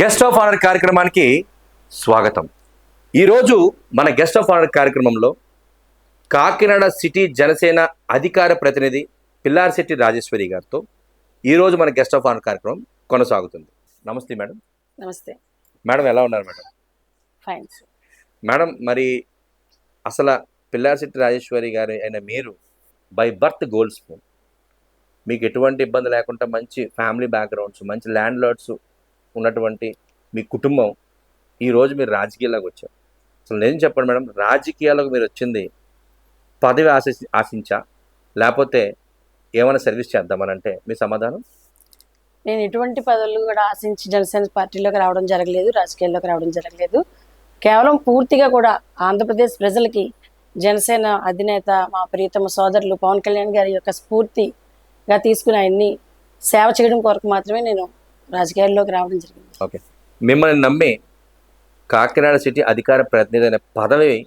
Guest of honour కార్యక్రమానికి స్వాగతం. ఈరోజు మన గెస్ట్ ఆఫ్ ఆనర్ కార్యక్రమంలో కాకినాడ సిటీ జనసేన అధికార ప్రతినిధి పిల్లారిశెట్టి రాజేశ్వరి గారితో ఈరోజు మన గెస్ట్ ఆఫ్ ఆనర్ కార్యక్రమం కొనసాగుతుంది. నమస్తే మేడం. నమస్తే. మేడం ఎలా ఉన్నారు మేడం? ఫైన్ మేడం మరి అసలు పిల్లారిశెట్టి రాజేశ్వరి గారి అయిన మీరు బై బర్త్ గోల్డ్ స్పూన్ మీకు ఎటువంటి ఇబ్బంది లేకుండా మంచి ఫ్యామిలీ బ్యాక్గ్రౌండ్స్ మంచి ల్యాండ్ లార్డ్స్ ఉన్నటువంటి మీ కుటుంబం ఈరోజు మీరు రాజకీయాల్లోకి వచ్చారు. అసలు నేను చెప్పండి మేడం రాజకీయాలకు మీరు వచ్చింది పదవి ఆశి ఆశించా? లేకపోతే ఏమైనా సర్వీస్ చేద్దామనంటే మీ సమాధానం? నేను ఎటువంటి పదవులు కూడా ఆశించి జనసేన పార్టీలోకి రావడం జరగలేదు రాజకీయాల్లోకి రావడం జరగలేదు. కేవలం పూర్తిగా కూడా ఆంధ్రప్రదేశ్ ప్రజలకి జనసేన అధినేత మా ప్రియతమ సోదరులు పవన్ కళ్యాణ్ గారి యొక్క స్ఫూర్తిగా తీసుకుని ఆయన్ని సేవ చేయడం కొరకు మాత్రమే నేను రాజకీయాల్లోకి రావడం జరిగింది. ఓకే. మిమ్మల్ని నమ్మి కాకినాడ సిటీ అధికార ప్రతినిధి అనే పదవి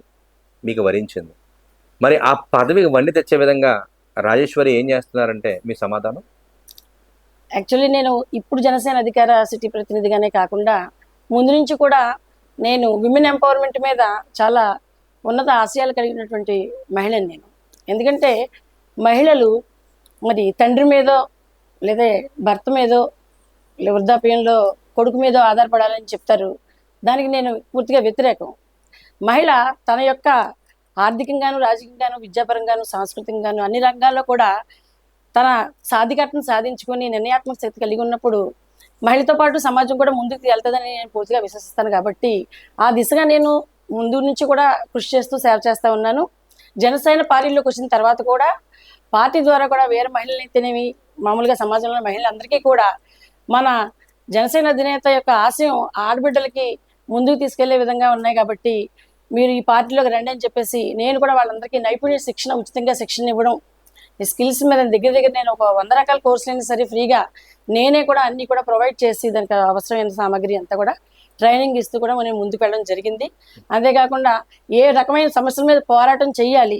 మీకు వరించింది. మరి ఆ పదవికి వండి తెచ్చే విధంగా రాజేశ్వరి ఏం చేస్తున్నారంటే మీ సమాధానం? యాక్చువల్లీ నేను ఇప్పుడు జనసేన అధికార సిటీ ప్రతినిధిగానే కాకుండా ముందు నుంచి కూడా నేను విమెన్ ఎంపవర్మెంట్ మీద చాలా ఉన్నత ఆశయాలు కలిగినటువంటి మహిళని నేను. ఎందుకంటే మహిళలు మరి తండ్రి మీదో లేదా భర్త మీదో వృద్ధాప్యంలో కొడుకు మీద ఆధారపడాలని చెప్తారు. దానికి నేను పూర్తిగా వ్యతిరేకం. మహిళ తన యొక్క ఆర్థికంగాను రాజకీయంగాను విద్యాపరంగాను సాంస్కృతికంగాను అన్ని రంగాల్లో కూడా తన సాధికారతను సాధించుకొని నిర్ణయాత్మక శక్తి కలిగి ఉన్నప్పుడు మహిళతో పాటు సమాజం కూడా ముందుకు వెళ్తుందని నేను పూర్తిగా విశ్వసిస్తాను కాబట్టి ఆ దిశగా నేను ముందు నుంచి కూడా కృషి చేస్తూ సేవ చేస్తూ ఉన్నాను. జనసేన పార్టీలోకి వచ్చిన తర్వాత కూడా పార్టీ ద్వారా కూడా వేరే మహిళలు అయితేనేమి మామూలుగా సమాజంలో మహిళలందరికీ కూడా మన జనసేన అధినేత యొక్క ఆశయం ఆడబిడ్డలకి ముందుకు తీసుకెళ్ళే విధంగా ఉన్నాయి కాబట్టి మీరు ఈ పార్టీలోకి రండి అని చెప్పేసి నేను కూడా వాళ్ళందరికీ నైపుణ్య శిక్షణ ఉచితంగా శిక్షణ ఇవ్వడం ఈ స్కిల్స్ మీద దగ్గర దగ్గర నేను ఒక వంద రకాల కోర్సులు అయినా సరే ఫ్రీగా నేనే కూడా అన్ని కూడా ప్రొవైడ్ చేసి దానికి అవసరమైన సామాగ్రి అంతా కూడా ట్రైనింగ్ ఇస్తూ కూడా మనం ముందుకు వెళ్ళడం జరిగింది. అంతేకాకుండా ఏ రకమైన సమస్యల మీద పోరాటం చేయాలి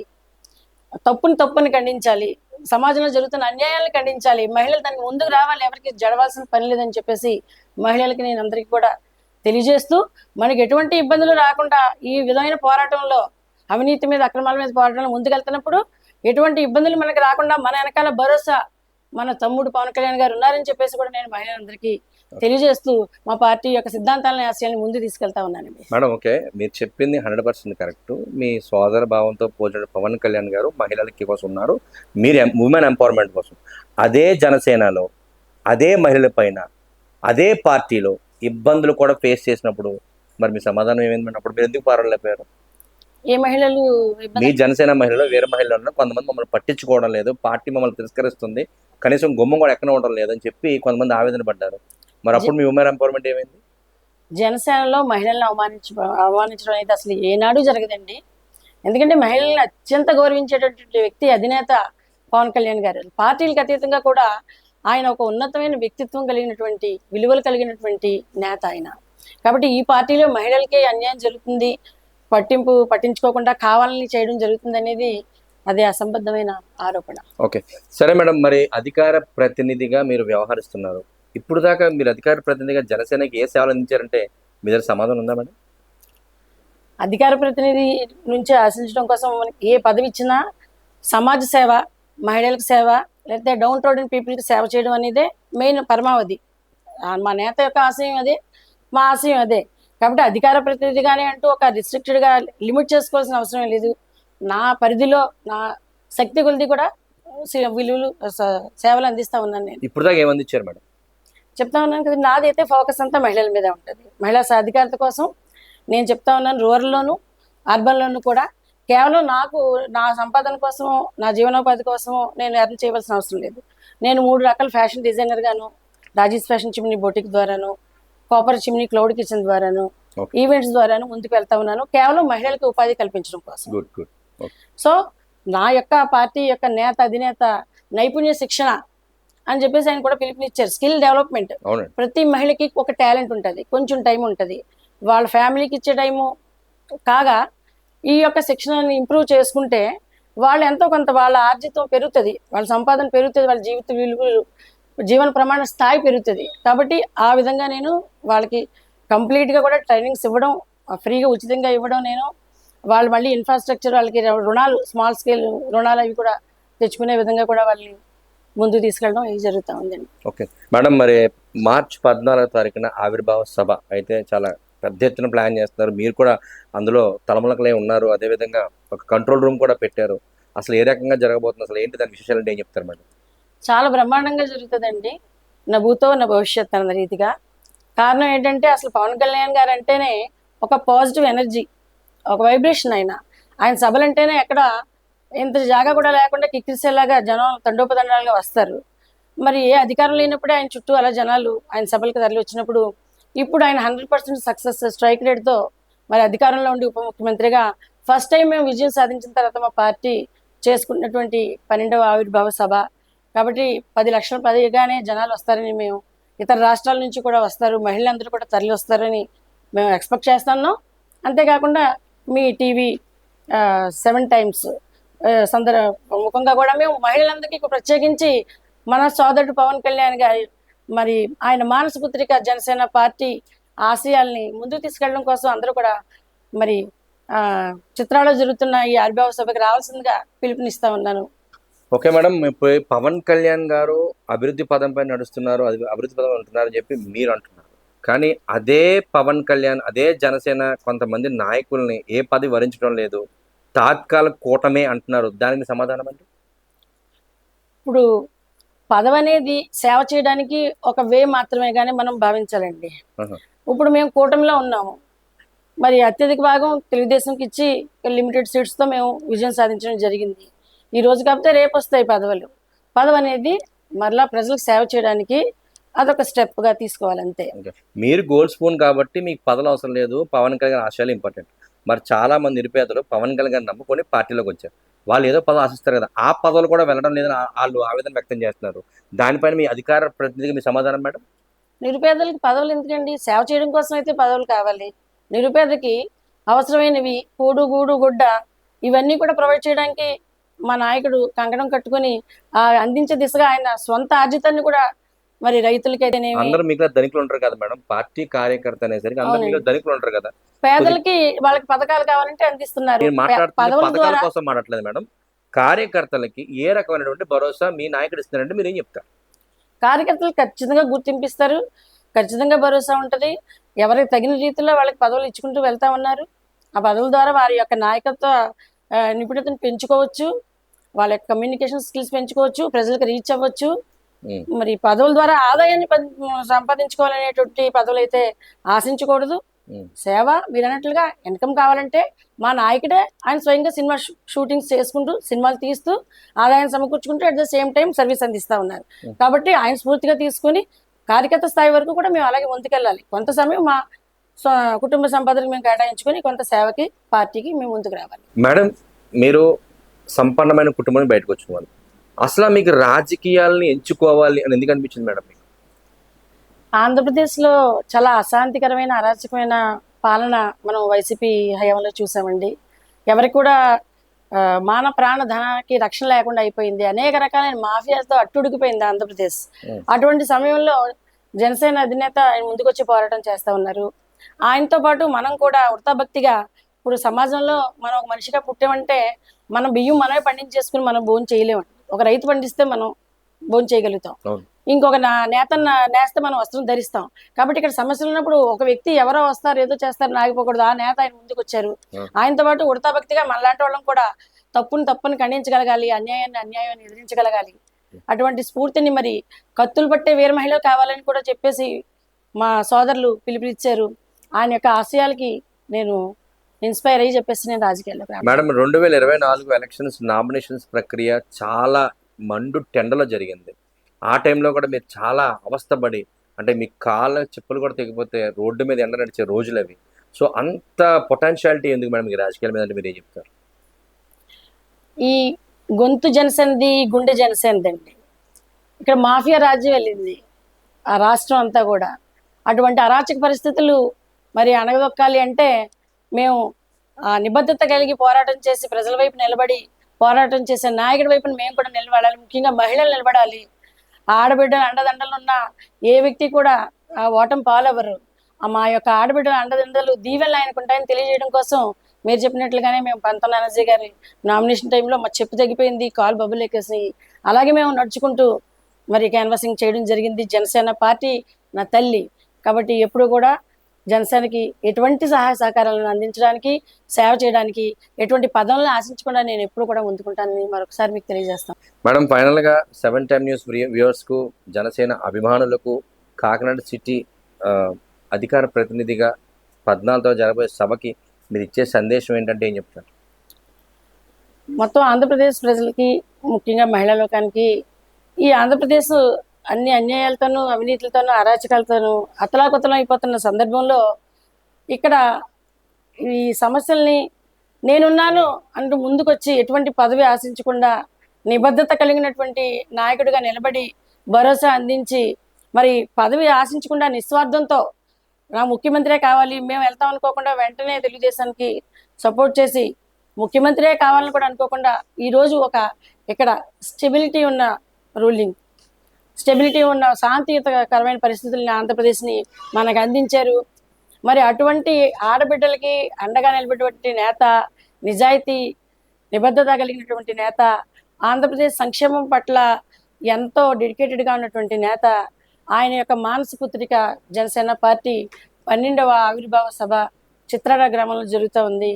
తప్పుని తప్పుని ఖండించాలి సమాజంలో జరుగుతున్న అన్యాయాలను ఖండించాలి. మహిళలు దానికి ముందుకు రావాలి. ఎవరికి జడవాల్సిన పని లేదని చెప్పేసి మహిళలకి నేను అందరికీ కూడా తెలియజేస్తూ మనకి ఎటువంటి ఇబ్బందులు రాకుండా ఈ విధమైన పోరాటంలో అవినీతి మీద అక్రమాల మీద పోరాటంలో ముందుకెళ్తున్నప్పుడు ఎటువంటి ఇబ్బందులు మనకి రాకుండా మన వెనకాల భరోసా మన తమ్ముడు పవన్ కళ్యాణ్ గారు ఉన్నారని చెప్పేసి కూడా నేను మహిళలందరికీ తెలియజేస్తూ మా పార్టీ యొక్క సిద్ధాంతాలను ఆశయాన్ని ముందు తీసుకెళ్తా ఉన్నానండి. Madam okay. మీరు చెప్పింది హండ్రెడ్ పర్సెంట్ కరెక్ట్. మీ సోదర భావంతో పోల్చిన పవన్ కళ్యాణ్ గారు మహిళలకి కోసం ఉన్నారు. మీరు ఉమెన్ ఎంపవర్మెంట్ కోసం. అదే జనసేనలో అదే మహిళల పైన అదే పార్టీలో ఇబ్బందులు కూడా ఫేస్ చేసినప్పుడు మరి మీ సమాధానం ఏమైంది మేడం? అప్పుడు మీరు ఎందుకు పారలేకపోయారు? ఏ మహిళలు మీ జనసేన మహిళలు వేరే మహిళలు కొంతమంది మమ్మల్ని పట్టించుకోవడం లేదు. పార్టీ మమ్మల్ని తిరస్కరిస్తుంది. కనీసం గుమ్మం కూడా ఎక్కడ ఉండడం లేదని చెప్పి కొంతమంది ఆవేదన పడ్డారు. మరి అప్పుడు మీ ఉమెన్ ఎంపవర్మెంట్ ఏమైంది? జనసేనలో మహిళలను అవమానించ అవమానించడం అనేది అసలు ఏనాడు జరగదండి. ఎందుకంటే మహిళల్ని అత్యంత గౌరవించేటటువంటి వ్యక్తి అధినేత పవన్ కళ్యాణ్ గారు. పార్టీలకు అతీతంగా కూడా ఆయన ఒక ఉన్నతమైన వ్యక్తిత్వం కలిగినటువంటి విలువలు కలిగినటువంటి నేత ఆయన. కాబట్టి ఈ పార్టీలో మహిళలకే అన్యాయం జరుగుతుంది. పట్టింపు పట్టించుకోకుండా కావాలని చేయడం జరుగుతుంది అనేది అది అసంబద్ధమైన ఆరోపణ. ఓకే. సరే మేడం మరి అధికార ప్రతినిధిగా మీరు వ్యవహరిస్తున్నారు. ఇప్పుడు దాకా మీరు అధికార ప్రతినిధిగా జనసేనకి ఏ సేవలు అందించారంటే మీ దగ్గర సమాధానం ఉందా మేడం? అధికార ప్రతినిధి నుంచి ఆశించడం కోసం మనకి ఏ పదవి ఇచ్చినా సమాజ సేవ మహిళలకు సేవ లేకపోతే డౌన్ రోడ్ పీపుల్కి సేవ చేయడం అనేదే మెయిన్ పరమావధి. మా నేత యొక్క ఆశయం అదే మా ఆశయం అదే. కాబట్టి అధికార ప్రతినిధిగానే అంటూ ఒక రిస్ట్రిక్టెడ్గా లిమిట్ చేసుకోవాల్సిన అవసరం లేదు. నా పరిధిలో నా శక్తి కొలిది కూడా విలువలు సేవలు అందిస్తా ఉన్నాను నేను. ఇప్పుడు దాకా ఏమందించారు మేడం? చెప్తా ఉన్నాను కదా నాదైతే ఫోకస్ అంతా మహిళల మీద ఉంటుంది. మహిళా సాధికారత కోసం నేను చెప్తా ఉన్నాను రూరల్లోను అర్బన్లోను కూడా. కేవలం నాకు నా సంపాదన కోసం నా జీవనోపాధి కోసం నేను ఎర్న్ చేయవలసిన అవసరం లేదు. నేను మూడు రకాల ఫ్యాషన్ డిజైనర్ గాను రాజేష్ ఫ్యాషన్ చిమ్నీ బొటిక్ ద్వారాను కాపర్ చిమ్నీ క్లౌడ్ కిచెన్ ద్వారాను. ఈవెంట్స్ ద్వారాను ముందుకు వెళ్తా ఉన్నాను. కేవలం మహిళలకు ఉపాధి కల్పించడం కోసం. సో నా యొక్క పార్టీ యొక్క నేత అధినేత నైపుణ్య శిక్షణ అని చెప్పేసి ఆయన కూడా పిలుపునిచ్చారు. స్కిల్ డెవలప్మెంట్ ప్రతి మహిళకి ఒక టాలెంట్ ఉంటుంది కొంచెం టైం ఉంటుంది. వాళ్ళ ఫ్యామిలీకి ఇచ్చే టైము కాగా ఈ యొక్క శిక్షణని ఇంప్రూవ్ చేసుకుంటే వాళ్ళు ఎంతో కొంత వాళ్ళ ఆర్జితం పెరుగుతుంది వాళ్ళ సంపాదన పెరుగుతుంది వాళ్ళ జీవిత విలువలు జీవన ప్రమాణ స్థాయి పెరుగుతుంది. కాబట్టి ఆ విధంగా నేను వాళ్ళకి కంప్లీట్గా కూడా ట్రైనింగ్స్ ఇవ్వడం ఫ్రీగా ఉచితంగా ఇవ్వడం నేను వాళ్ళు మళ్ళీ ఇన్ఫ్రాస్ట్రక్చర్ వాళ్ళకి రుణాలు స్మాల్ స్కేల్ రుణాలు అవి కూడా తెచ్చుకునే విధంగా కూడా వాళ్ళని ముందు తీసుకెళ్ళడం ఇది జరుగుతూ ఉందండి. ఓకే. మేడం మరి మార్చ్ పద్నాలుగో తారీఖున ఆవిర్భావ సభ అయితే చాలా పెద్ద ఎత్తున ప్లాన్ చేస్తున్నారు. మీరు కూడా అందులో తలములకలే ఉన్నారు. అదేవిధంగా ఒక కంట్రోల్ రూమ్ కూడా పెట్టారు. అసలు ఏ రకంగా జరగబోతుంది? అసలు ఏంటి దాని విశేషాలు అంటే ఏం చెప్తారు మేడం? చాలా బ్రహ్మాండంగా జరుగుతుందండి. నా భూతో నా భవిష్యత్ అన్న రీతిగా. కారణం ఏంటంటే అసలు పవన్ కళ్యాణ్ గారు అంటేనే ఒక పాజిటివ్ ఎనర్జీ ఒక వైబ్రేషన్ ఆయన. ఆయన సభలు అంటేనే ఎక్కడ ఇంత జాగా కూడా లేకుండా కిక్కిరిసేలాగా జనం తండోపతండాలుగా వస్తారు. మరి ఏ అధికారం లేనప్పుడే ఆయన చుట్టూ అలా జనాలు ఆయన సభలకు తరలి వచ్చినప్పుడు ఇప్పుడు ఆయన హండ్రెడ్ పర్సెంట్ సక్సెస్ స్ట్రైక్ రేట్తో మరి అధికారంలో ఉండి ఉప ముఖ్యమంత్రిగా ఫస్ట్ టైం మేము విజయం సాధించిన తర్వాత మా పార్టీ చేసుకున్నటువంటి పన్నెండవ ఆవిర్భావ సభ కాబట్టి పది లక్షల పదిగానే జనాలు వస్తారని మేము ఇతర రాష్ట్రాల నుంచి కూడా వస్తారు మహిళలందరూ కూడా తరలి వస్తారని మేము ఎక్స్పెక్ట్ చేస్తున్నాం. అంతేకాకుండా మీ టీవీ సెవెన్ టైమ్స్ సందర్ ముఖంగా కూడా మేము మహిళలందరికీ ప్రత్యేకించి మన సోదరుడు పవన్ కళ్యాణ్ గారి మరి ఆయన మానసపుత్రిక జనసేన పార్టీ ఆశయాల్ని ముందుకు తీసుకెళ్ళడం కోసం అందరూ కూడా మరి చిత్రాలు జరుగుతున్న ఈ ఆవిర్భావ సభకి రావాల్సిందిగా పిలుపునిస్తా ఉన్నాను. ఓకే మేడం ఇప్పుడు పవన్ కళ్యాణ్ గారు అభివృద్ధి పదంపై నడుస్తున్నారు అది అభివృద్ధి పదం అంటున్నారు అని చెప్పి మీరు అంటున్నారు. కానీ అదే పవన్ కళ్యాణ్ అదే జనసేన కొంతమంది నాయకుల్ని ఏ పదవి వరించడం లేదు తాత్కాలిక కూటమే అంటున్నారు. దానికి సమాధానం అంటే ఇప్పుడు పదవి అనేది సేవ చేయడానికి ఒక వే మాత్రమే కానీ మనం భావించాలండి. ఇప్పుడు మేము కూటమిలో ఉన్నాము. మరి అత్యధిక భాగం తెలుగుదేశంకి ఇచ్చి లిమిటెడ్ సీట్స్తో మేము విజయం సాధించడం జరిగింది. ఈ రోజు కాకపోతే రేపు వస్తాయి పదవులు. పదవి అనేది మరలా ప్రజలకు సేవ చేయడానికి అదొక స్టెప్గా తీసుకోవాలంతే. మీరు గోల్డ్ స్పూన్ కాబట్టి మీకు పదవులు అవసరం లేదు. పవన్ కళ్యాణ్ ఆశయాలు ఇంపార్టెంట్. మరి చాలా మంది నిరుపేదలు పవన్ కళ్యాణ్ నమ్ముకొని పార్టీలోకి వచ్చారు. వాళ్ళు ఏదో పదవి ఆశిస్తారు కదా ఆ పదవులు కూడా వెళ్ళడం లేదని వాళ్ళు ఆవేదన వ్యక్తం చేస్తున్నారు. దానిపైన మీ అధికార ప్రతినిధిగా మీ సమాధానం మేడం? నిరుపేదలకు పదవులు ఎందుకండి? సేవ చేయడం కోసం అయితే పదవులు కావాలి. నిరుపేదకి అవసరమైనవి కూడు గూడు గుడ్డ ఇవన్నీ కూడా ప్రొవైడ్ చేయడానికి మా నాయకుడు కంకణం కట్టుకొని ఆ అందించే దిశగా ఆయన స్వంత ఆర్జితాన్ని కూడా మరి రైతులకైతేనేమి అందరూ మీకు ధనికులు ఉంటారు కదా మేడం. పార్టీ కార్యకర్త అనేసరికి అందరూ మీకు అవునండి. ధనికులు ఉంటారు కదా. పేదలకి వాళ్ళకి పథకాలు కావాలంటే అందిస్తున్నారు. పథకాల కోసం మాట్లాడలేదు మేడం. కార్యకర్తలకి ఏ రకమైనటువంటి భరోసా మీ నాయకుడు ఇస్తున్నారంటే మీరు ఏం చెప్తారు? కార్యకర్తలు ఖచ్చితంగా గుర్తింపిస్తారు. ఖచ్చితంగా భరోసా ఉంటుంది. ఎవరికి తగిన రీతిలో వాళ్ళకి పదవులు ఇచ్చుకుంటూ వెళ్తా ఉన్నారు ఆ పదవుల ద్వారా వారి యొక్క నాయకత్వ నిపుణతను పెంచుకోవచ్చు. వాళ్ళ యొక్క కమ్యూనికేషన్ స్కిల్స్ పెంచుకోవచ్చు ప్రజలకు రీచ్ అవ్వచ్చు. మరి పదవుల ద్వారా ఆదాయాన్ని సంపాదించుకోవాలనేటువంటి పదవులు అయితే ఆశించకూడదు. సేవ మీరు అన్నట్లుగా ఇన్కమ్ కావాలంటే మా నాయకుడే ఆయన స్వయంగా సినిమా షూటింగ్స్ చేసుకుంటూ సినిమాలు తీస్తూ ఆదాయం సమకూర్చుకుంటూ at the same time service అందిస్తా ఉన్నారు. కాబట్టి ఆయన స్ఫూర్తిగా తీసుకుని కార్యకర్త స్థాయి వరకు కూడా మేము అలాగే ముందుకెళ్ళాలి కొంత సమయం మా కుటుంబ సంపదకు మేము కేటాయించుకొని కొంత సేవకి పార్టీకి మేము ముందుకు రావాలి మేడం మీరు సంపన్నమైన కుటుంబానికి బయటకు వచ్చిన వాళ్ళు అసలు మీకు రాజకీయాలని ఎంచుకోవాలి అని ఎందుకు అనిపించింది మేడం మీకు? ఆంధ్రప్రదేశ్లో చాలా అశాంతికరమైన అరాచకమైన పాలన మనం వైసీపీ హయాంలో చూసామండి. ఎవరికి కూడా మాన ప్రాణ ధనానికి రక్షణ లేకుండా అయిపోయింది. అనేక రకాలైన మాఫియాతో అట్టుడికిపోయింది ఆంధ్రప్రదేశ్. అటువంటి సమయంలో జనసేన అధినేత ఆయన ముందుకొచ్చి పోరాటం చేస్తా ఉన్నారు. ఆయనతో పాటు మనం కూడా వృతాభక్తిగా ఇప్పుడు సమాజంలో మనం ఒక మనిషిగా పుట్టామంటే మనం బియ్యం మనమే పండించేసుకుని మనం భోజనం చేయలేము. ఒక రైతు పండిస్తే మనం భోజనం చేయగలుగుతాం. ఇంకొక నా- నేతన్న నేస్తే మనం వస్త్రం ధరిస్తాం. కాబట్టి ఇక్కడ సమస్యలు ఉన్నప్పుడు ఒక వ్యక్తి ఎవరో వస్తారు ఏదో చేస్తారు నాగిపోకూడదు ఆ నేత ఆయన ముందుకు వచ్చారు. ఆయనతో పాటు ఉడతాభక్తిగా మనలాంటి వాళ్ళం కూడా తప్పుని తప్పుని ఖండించగలగాలి అన్యాయాన్ని అన్యాయాన్ని ఎదిరించగలగాలి. అటువంటి స్ఫూర్తిని మరి కత్తులు పట్టే వీర మహిళ కావాలని కూడా చెప్పేసి మా సోదరులు పిలుపునిచ్చారు. ఆయన యొక్క ఆశయాలకి నేను ఇన్స్పైర్ అయ్యి చెప్పేసి నేను రాజకీయాల్లోకి రావడం. మేడం రెండు వేల ఇరవై నాలుగు ఎలక్షన్స్ నామినేషన్స్ ప్రక్రియ చాలా మండు టెండలో జరిగింది. ఆ టైంలో కూడా మీరు చాలా అవస్థపడి అంటే మీ కాళ్ళ చెప్పులు కూడా తెగిపోతే రోడ్డు మీద ఎండ నడిచే రోజులు అవి. సో అంత పొటెన్షియాలిటీ ఎందుకు మేడం మీకు రాజకీయాల మీద మీరు ఏం చెప్తారు? ఈ గొంతు జనసేనది గుండె జనసేనదండి ఇక్కడ మాఫియా రాజ్యం వెళ్ళింది. ఆ రాష్ట్రం అంతా కూడా. అటువంటి అరాచక పరిస్థితులు మరి అణగదొక్కాలి అంటే మేము ఆ నిబద్ధత కలిగి పోరాటం చేసి ప్రజల వైపు నిలబడి పోరాటం చేసే నాయకుడి వైపున మేము కూడా నిలబడాలి. ముఖ్యంగా మహిళలు నిలబడాలి. ఆడబిడ్డల అండదండలు ఉన్న ఏ వ్యక్తి కూడా ఆ ఓటం పాలవ్వరు. మా యొక్క ఆడబిడ్డల అండదండలు దీవెనలు ఆయనకు ఉంటాయని తెలియజేయడం కోసం మీరు చెప్పినట్లుగానే మేము పంతన ఎనర్జీ గారి నామినేషన్ టైంలో మా చెప్పు తగ్గిపోయింది కాలు బబ్బులు ఎక్కేసినాయి. అలాగే మేము నడుచుకుంటూ మరి క్యాన్వాసింగ్ చేయడం జరిగింది. జనసేన పార్టీ నా తల్లి. కాబట్టి ఎప్పుడు కూడా జనసేనకి ఎటువంటి సహాయ సహకారాలను అందించడానికి సేవ చేయడానికి ఎటువంటి పదవులను ఆశించకుండా నేను ఎప్పుడు కూడా ముందుకుంటానని మరొకసారి మీకు తెలియజేస్తాను. మేడం ఫైనల్గా సెవెన్ టైమ్ న్యూస్ వ్యూవర్స్కు జనసేన అభిమానులకు కాకినాడ సిటీ అధికార ప్రతినిధిగా పద్నాలుగుతో జరగబోయే సభకి మీరు ఇచ్చే సందేశం ఏంటంటే ఏం చెప్తారు? మొత్తం ఆంధ్రప్రదేశ్ ప్రజలకి ముఖ్యంగా మహిళా లోకానికి ఈ ఆంధ్రప్రదేశ్ అన్ని అన్యాయాలతోనూ అవినీతిలతోనూ అరాచకాలతోనూ అతలాకుతలం అయిపోతున్న సందర్భంలో ఇక్కడ ఈ సమస్యల్ని నేనున్నాను అంటూ ముందుకొచ్చి ఎటువంటి పదవి ఆశించకుండా నిబద్ధత కలిగినటువంటి నాయకుడిగా నిలబడి భరోసా అందించి మరి పదవి ఆశించకుండా నిస్వార్థంతో నా ముఖ్యమంత్రే కావాలి మేము వెళ్తాం అనుకోకుండా వెంటనే తెలుగుదేశానికి సపోర్ట్ చేసి ముఖ్యమంత్రే కావాలని కూడా అనుకోకుండా ఈరోజు ఒక ఇక్కడ స్టెబిలిటీ ఉన్న రూలింగ్. స్టెబిలిటీ ఉన్న శాంతియుతకరమైన పరిస్థితుల్ని ఆంధ్రప్రదేశ్ని మనకు అందించారు. మరి అటువంటి ఆడబిడ్డలకి అండగా నిలబడేటువంటి నేత నిజాయితీ నిబద్ధత కలిగినటువంటి నేత ఆంధ్రప్రదేశ్ సంక్షేమం పట్ల ఎంతో డెడికేటెడ్గా ఉన్నటువంటి నేత ఆయన యొక్క మానస పుత్రిక జనసేన పార్టీ పన్నెండవ ఆవిర్భావ సభ చిత్రాల గ్రామంలో జరుగుతూ ఉంది.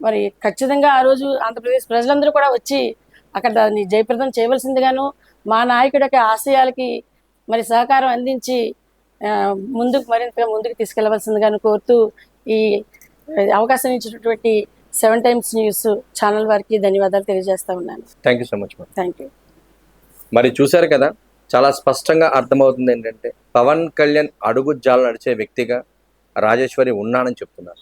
మరి ఖచ్చితంగా ఆ రోజు ఆంధ్రప్రదేశ్ ప్రజలందరూ కూడా వచ్చి అక్కడ దాన్ని జయప్రదం చేయవలసిందిగాను మా నాయకుడి యొక్క ఆశయాలకి మరి సహకారం అందించి ముందుకు మరింతగా ముందుకు తీసుకెళ్ళవలసిందిగాను కోరుతూ ఈ అవకాశం ఇచ్చినటువంటి సెవెన్ టైమ్స్ న్యూస్ ఛానల్ వారికి ధన్యవాదాలు తెలియజేస్తా ఉన్నాను. Thank you so much thank you మరి చూశారు కదా చాలా స్పష్టంగా అర్థమవుతుంది ఏంటంటే పవన్ కళ్యాణ్ అడుగు జాలు నడిచే వ్యక్తిగా రాజేశ్వరి ఉన్నానని చెప్తున్నారు.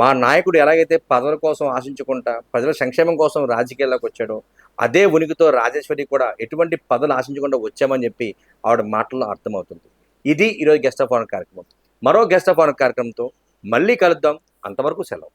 మా నాయకుడు ఎలాగైతే పదవుల కోసం ఆశించుకుంటా ప్రజల సంక్షేమం కోసం రాజకీయాల్లోకి వచ్చాడో అదే ఉనికితో రాజేశ్వరి కూడా ఎటువంటి పదలు ఆశించకుండా వచ్చామని చెప్పి ఆవిడ మాటల్లో అర్థమవుతుంది. ఇది ఈరోజు గెస్ట్ ఆఫ్ ఆనర్ కార్యక్రమం. మరో గెస్ట్ ఆఫ్ ఆనర్ కార్యక్రమంతో మళ్ళీ కలుద్దాం. అంతవరకు సెలవు.